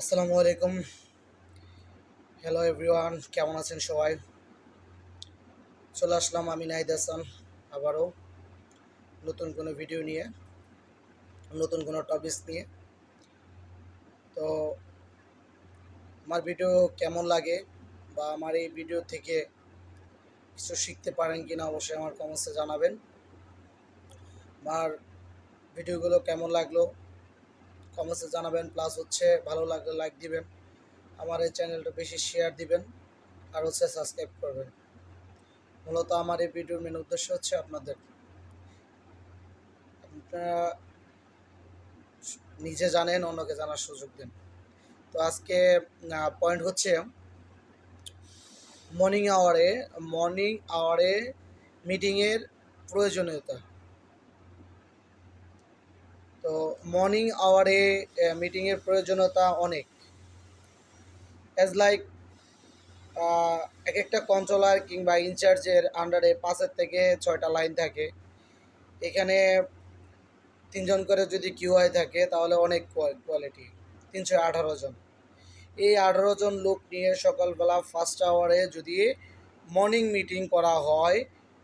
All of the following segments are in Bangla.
আসসালামু আলাইকুম। হ্যালো এভরিওয়ান কেমন আছেন সবাই? চলে আসলাম আমি নাহিদ হাসান, আবারও নতুন কোনো ভিডিও নিয়ে, নতুন কোনো টপিকস নিয়ে। তো আমার ভিডিও কেমন লাগে বা আমার এই ভিডিও থেকে কিছু শিখতে পারেন কি না অবশ্যই আমার কমেন্টসে জানাবেন। আমার ভিডিওগুলো কেমন লাগল? কমেন্টসে জানাবেন প্লাস হচ্ছে ভালো লাগলে লাইক দিবেন, আমার এই চ্যানেলটা বেশি শেয়ার দিবেন, আর হচ্ছে সাবস্ক্রাইব করবেন। মূলত আমার এই ভিডিওর মেন উদ্দেশ্য হচ্ছে আপনাদের, আপনারা নিজে জানেন, অন্যকে জানার সুযোগ দেন। তো আজকে পয়েন্ট হচ্ছে মর্নিং আওয়ারে মর্নিং আওয়ারে মিটিংয়ের প্রয়োজনীয়তা। তো মর্নিং আওয়ারে মিটিংয়ের প্রয়োজনীয়তা অনেক। অ্যাজ লাইক এক একটা কন্ট্রোলার কিংবা ইনচার্জের আন্ডারে পাঁচের থেকে ছয়টা লাইন থাকে। এখানে তিনজন করে যদি কিউ কিউআই থাকে, তাহলে অনেক কোয়ালিটি তিনশো আঠারো জন। এই আঠারো জন লোক নিয়ে সকালবেলা ফার্স্ট আওয়ারে যদি মর্নিং মিটিং করা হয়,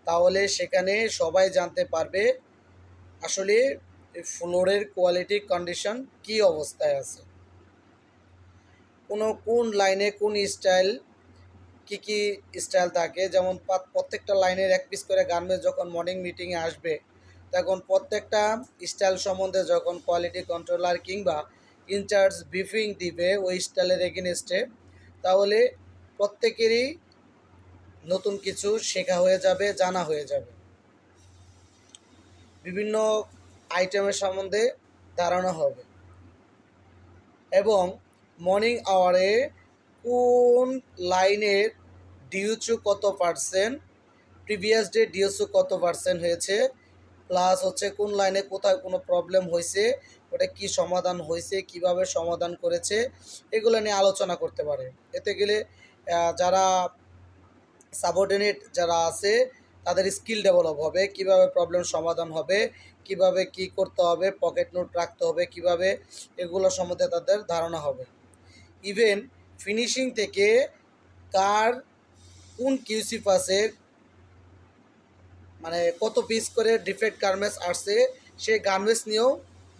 তাহলে সেখানে সবাই জানতে পারবে আসলে ফ্লোরের কোয়ালিটি কন্ডিশন কি অবস্থায় আছে? কোনো কোন লাইনে কোন স্টাইল, কি কি স্টাইল থাকে? যেমন প্রত্যেকটা লাইনের এক পিস করে গার্মেন্টস যখন মর্নিং মিটিংয়ে আসবে, তখন প্রত্যেকটা স্টাইল সম্বন্ধে যখন কোয়ালিটি কন্ট্রোলার কিংবা ইনচার্জ ব্রিফিং দিবে ওই স্টাইলের এগেনস্টে তাহলে প্রত্যেকেরই নতুন কিছু শেখা হয়ে যাবে, জানা হয়ে যাবে। বিভিন্ন আইটেমের সম্বন্ধে ধারণা হবে। এবং মর্নিং আওয়ারে কোন লাইনের ডিউচু কত পার্সেন্ট প্রিভিয়াস ডে ডিউচু কত পার্সেন্ট হয়েছে প্লাস হচ্ছে কোন লাইনে কোথায় কোনো প্রবলেম হয়েছে, ওটা কি সমাধান হয়েছে, কীভাবে সমাধান করেছে, এগুলো নিয়ে আলোচনা করতে পারে। এতে গেলে যারা সাবঅর্ডিনেট যারা আছে তাদের স্কিল ডেভেলপ হবে, কীভাবে প্রবলেম সমাধান হবে, কীভাবে কি করতে হবে পকেট নোট রাখতে হবে, কীভাবে এগুলো সম্বন্ধে তাদের ধারণা হবে। ইভেন ফিনিশিং থেকে কার কোন কিউসি পাসের মানে কত পিস করে ডিফেক্ট গার্মেন্টস আসছে, সে গার্মেন্টস নিয়েও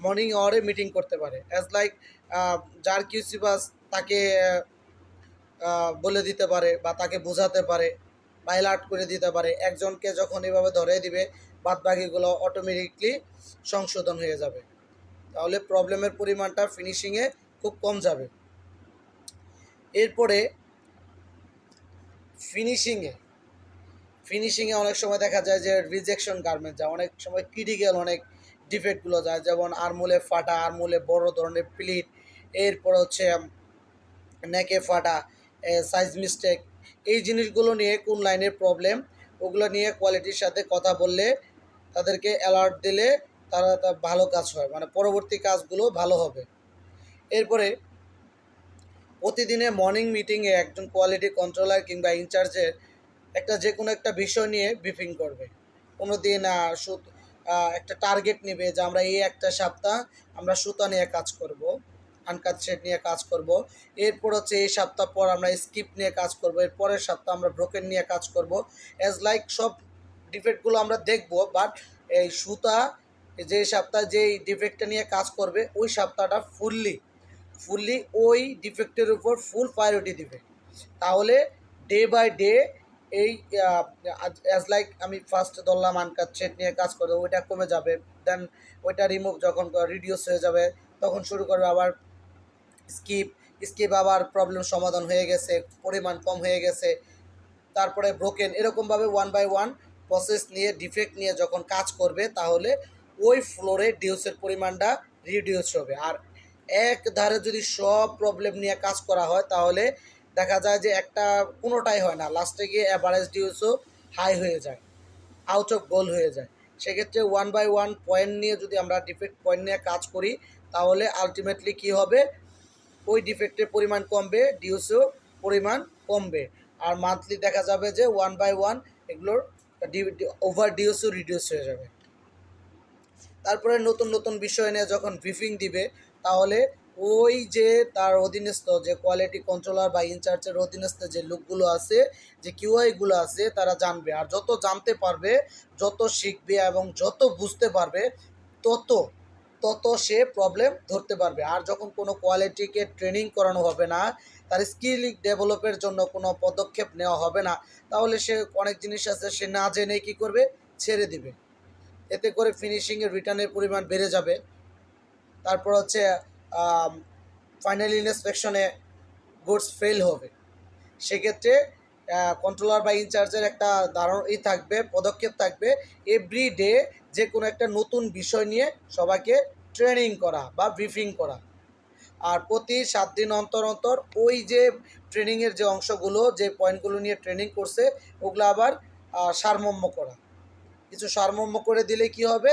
মর্নিং আওয়ারে মিটিং করতে পারে। অ্যাজ লাইক যার কিউসি পাস তাকে বলে দিতে পারে বা তাকে বোঝাতে পারে। বা অ্যালার্ট করে দিতে পারে। একজনকে যখন এভাবে ধরে দিবে বাদ বাকিগুলো অটোমেটিকলি সংশোধন হয়ে যাবে। তাহলে প্রবলেমের পরিমাণটা ফিনিশিংয়ে খুব কম যাবে। এরপরে ফিনিশিংয়ে ফিনিশিংয়ে অনেক সময় দেখা যায় যে রিজেকশন গার্মেন্ট যায়। অনেক সময় ক্রিটিক্যাল অনেক ডিফেক্টগুলো যায়। যেমন আরমুলে ফাটা, আরমুলে বড় ধরনের প্লিট এরপর হচ্ছে নেকে ফাটা সাইজ মিস্টেক এই জিনিসগুলো নিয়ে কোন লাইনের প্রবলেম ওগুলো নিয়ে কোয়ালিটির সাথে কথা বললে তাদেরকে অ্যালার্ট দিলে তারা তা ভালো কাজ হয় মানে পরবর্তী কাজগুলো ভালো হবে। এরপরে প্রতিদিনে মর্নিং মিটিংয়ে একজন কোয়ালিটি কন্ট্রোলার কিংবা ইনচার্জের একটা যে কোনো একটা বিষয় নিয়ে ব্রিফিং করবে। কোনো দিন একটা টার্গেট নেবে যে আমরা এই একটা সপ্তাহ আমরা সুতা নিয়ে কাজ করব। আনকাট শেড নিয়ে কাজ করব। এরপর হচ্ছে এই সপ্তাহ পর আমরা স্কিপ নিয়ে কাজ করব। এর পরের সপ্তাহ আমরা ব্রোকেন নিয়ে কাজ করব। অ্যাজ লাইক সব ডিফেক্টগুলো আমরা দেখব বাট এই সুতা, যে সপ্তাহে যেই ডিফেক্টটা নিয়ে কাজ করবে, ওই সপ্তাহটা ফুললি ফুললি ওই ডিফেক্টের উপর ফুল প্রায়োরিটি দিবে। তাহলে ডে বাই ডে এই অ্যাজ লাইক আমি ফার্স্ট ধরলাম আনকাট সেট নিয়ে কাজ করব, ওইটা কমে যাবে। দেন ওইটা রিমুভ যখন রিডিউস হয়ে যাবে, তখন শুরু করবে আবার স্কিপ স্কিপ আবার প্রবলেম সমাধান হয়ে গেছে, পরিমাণ কম হয়ে গেছে। তারপরে ব্রোকেন এরকমভাবে ওয়ান বাই ওয়ান প্রসেস নিয়ে ডিফেক্ট নিয়ে যখন কাজ করবে, তাহলে ওই ফ্লোরে ডিউসের পরিমাণটা রিডিউস হবে। আর এক ধারে যদি সব প্রবলেম নিয়ে কাজ করা হয়, তাহলে দেখা যায় যে একটা কোনোটাই হয় না। লাস্টে গিয়ে অ্যাভারেজ ডিউসও হাই হয়ে যায় আউট অফ গোল হয়ে যায়। সেক্ষেত্রে ওয়ান বাই ওয়ান পয়েন্ট নিয়ে যদি আমরা ডিফেক্ট পয়েন্ট নিয়ে কাজ করি, তাহলে আলটিমেটলি কি হবে? ওই ডিফেক্টের পরিমাণ কমবে ডিউসও পরিমাণ কমবে। আর মান্থলি দেখা যাবে যে ওয়ান বাই ওয়ান এগুলোর ওভার ডিউসও রিডিউস হয়ে যাবে। তারপরে নতুন নতুন বিষয় নিয়ে যখন ব্রিফিং দিবে, তাহলে ওই যে তার অধীনস্থ, যে কোয়ালিটি কন্ট্রোলার বা ইনচার্জের অধীনস্থ যে লোকগুলো আছে, যে কিউআইগুলো আছে, তারা জানবে। আর যত জানতে পারবে, যত শিখবে এবং যত বুঝতে পারবে, তত তত সে প্রবলেম ধরতে পারবে। আর যখন কোনো কোয়ালিটিকে ট্রেনিং করানো হবে না, তার স্কিল ডেভেলপের জন্য কোনো পদক্ষেপ নেওয়া হবে না, তাহলে সে অনেক জিনিস আছে, সে না জেনে কী করবে? ছেড়ে দিবে। এতে করে ফিনিশিংয়ের রিটার্নের পরিমাণ বেড়ে যাবে। তারপর হচ্ছে ফাইনাল ইন্সপেকশনে গুডস ফেল হবে। সেক্ষেত্রে কন্ট্রোলার বা ইনচার্জের একটা ধারণ ই থাকবে, পদক্ষেপ থাকবে। এভরি ডে যে কোনো একটা নতুন বিষয় নিয়ে সবাইকে ট্রেনিং করা বা ব্রিফিং করা। আর প্রতি সাত দিন অন্তর অন্তর ওই যে ট্রেনিংয়ের যে অংশগুলো, যে পয়েন্টগুলো নিয়ে ট্রেনিং করছে, ওগুলো আবার সারমর্ম করা। কিছু সারমর্ম করে দিলে কি হবে?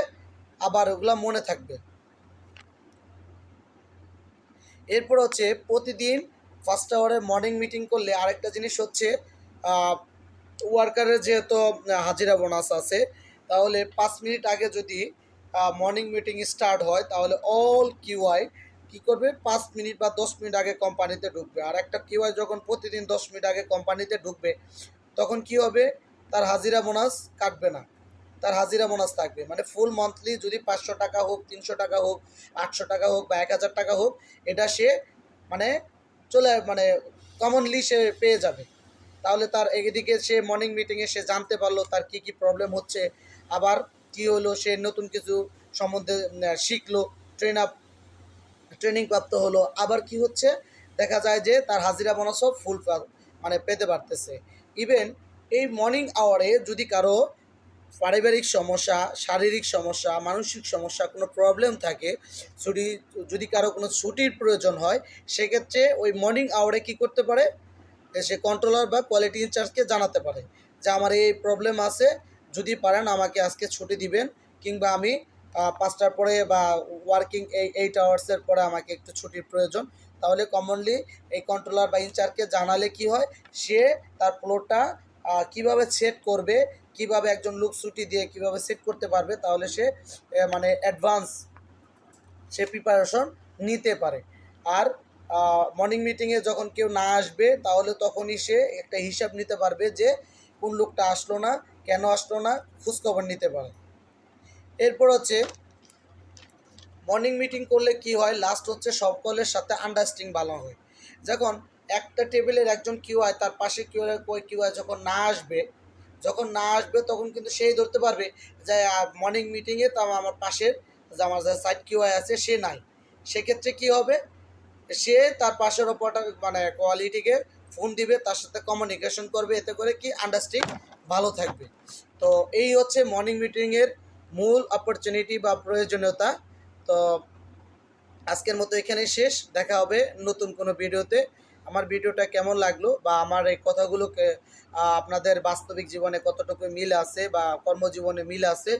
আবার ওগুলা মনে থাকবে। এরপর হচ্ছে প্রতিদিন ফার্স্ট আওয়ারে মর্নিং মিটিং করলে আরেকটা জিনিস হচ্ছে ওয়ার্কারের যেহেতু হাজিরা বোনাস আছে, তাহলে পাঁচ মিনিট আগে যদি মর্নিং মিটিং স্টার্ট হয়, তাহলে অল কিউআই কী করবে? পাঁচ মিনিট বা দশ মিনিট আগে কোম্পানিতে ঢুকবে। আর একটা কিউআই যখন প্রতিদিন দশ মিনিট আগে কোম্পানিতে ঢুকবে, তখন কি হবে? তার হাজিরা বোনাস কাটবে না। তার হাজিরা বোনাস থাকবে। মানে ফুল মান্থলি যদি পাঁচশো টাকা হোক, তিনশো টাকা হোক, আটশো টাকা হোক বা এক হাজার টাকা হোক, এটা সে মানে চলে মানে কমনলি সে পেয়ে যাবে। তাহলে তার এদিকে সে মর্নিং মিটিংয়ে সে জানতে পারল তার কি কি প্রবলেম হচ্ছে। আবার কি হলো, সে নতুন কিছু সম্বন্ধে শিখলো ট্রেন আপ ট্রেনিং প্রাপ্ত হলো। আবার কি হচ্ছে? দেখা যায় যে তার হাজিরা বোনাসও ফুল মানে পেতে পারতেছে। ইভেন এই মর্নিং আওয়ারে যদি কারও পারিবারিক সমস্যা, শারীরিক সমস্যা, মানসিক সমস্যা কোনো প্রবলেম থাকে, ছুটি, যদি কারও কোনো ছুটির প্রয়োজন হয়, সেক্ষেত্রে ওই মর্নিং আওয়ারে কি করতে পারে? সে কন্ট্রোলার বা কোয়ালিটি ইনচার্জকে জানাতে পারে যে আমার এই প্রবলেম আছে, যদি পারেন আমাকে আজকে ছুটি দিবেন কিংবা আমি পাঁচটার পরে বা ওয়ার্কিং এই এইট আওয়ার্সের পরে আমাকে একটু ছুটির প্রয়োজন, তাহলে কমনলি এই কন্ট্রোলার বা ইনচার্জকে জানালে কি হয়? সে তার ফ্লোরটা কীভাবে সেট করবে, কীভাবে একজন লোক ছুটি দিয়ে কীভাবে সেট করতে পারবে, তাহলে সে মানে অ্যাডভান্স সে প্রিপারেশন নিতে পারে। আর মর্নিং মিটিংয়ে যখন কেউ না আসবে, তাহলে তখনই সে একটা হিসাব নিতে পারবে যে কোন লোকটা আসলো না, কেন আসলো না, খোঁজখবর নিতে পারে। এরপর হচ্ছে মর্নিং মিটিং করলে কি হয়? লাস্ট হচ্ছে সকলের সাথে আন্ডারস্ট্যান্ডিং ভালো হয়। যখন একটা টেবিলের একজন কিউ হয় তার পাশে কিউ কই কিউ হয় যখন না আসবে, যখন না আসবে, তখন কিন্তু সেই ধরতে পারবে যে মর্নিং মিটিংয়ে তো আমার পাশের যে আমার সাইড কিউ আছে, সে নাই। সেক্ষেত্রে কি হবে? সে তার পাশের ওপরটা মানে কোয়ালিটিকে ফোন দিবে, তার সাথে কমিউনিকেশন করবে, এতে করে কি আন্ডারস্ট্যান্ডিং ভালো থাকবে। তো এই হচ্ছে মর্নিং মিটিংয়ের মূল অপরচুনিটি বা প্রয়োজনীয়তা। তো আজকের মতো এখানেই শেষ। দেখা হবে নতুন কোনো ভিডিওতে। আমার ভিডিওটা কেমন লাগল বা আমার এই কথাগুলোকে আপনাদের বাস্তবিক জীবনে কতটুকু মিল আছে বা কর্মজীবনে মিল আছে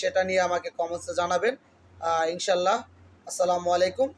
সেটা নিয়ে আমাকে কমেন্টসে জানাবেন। ইনশাল্লাহ আসসালামু আলাইকুম।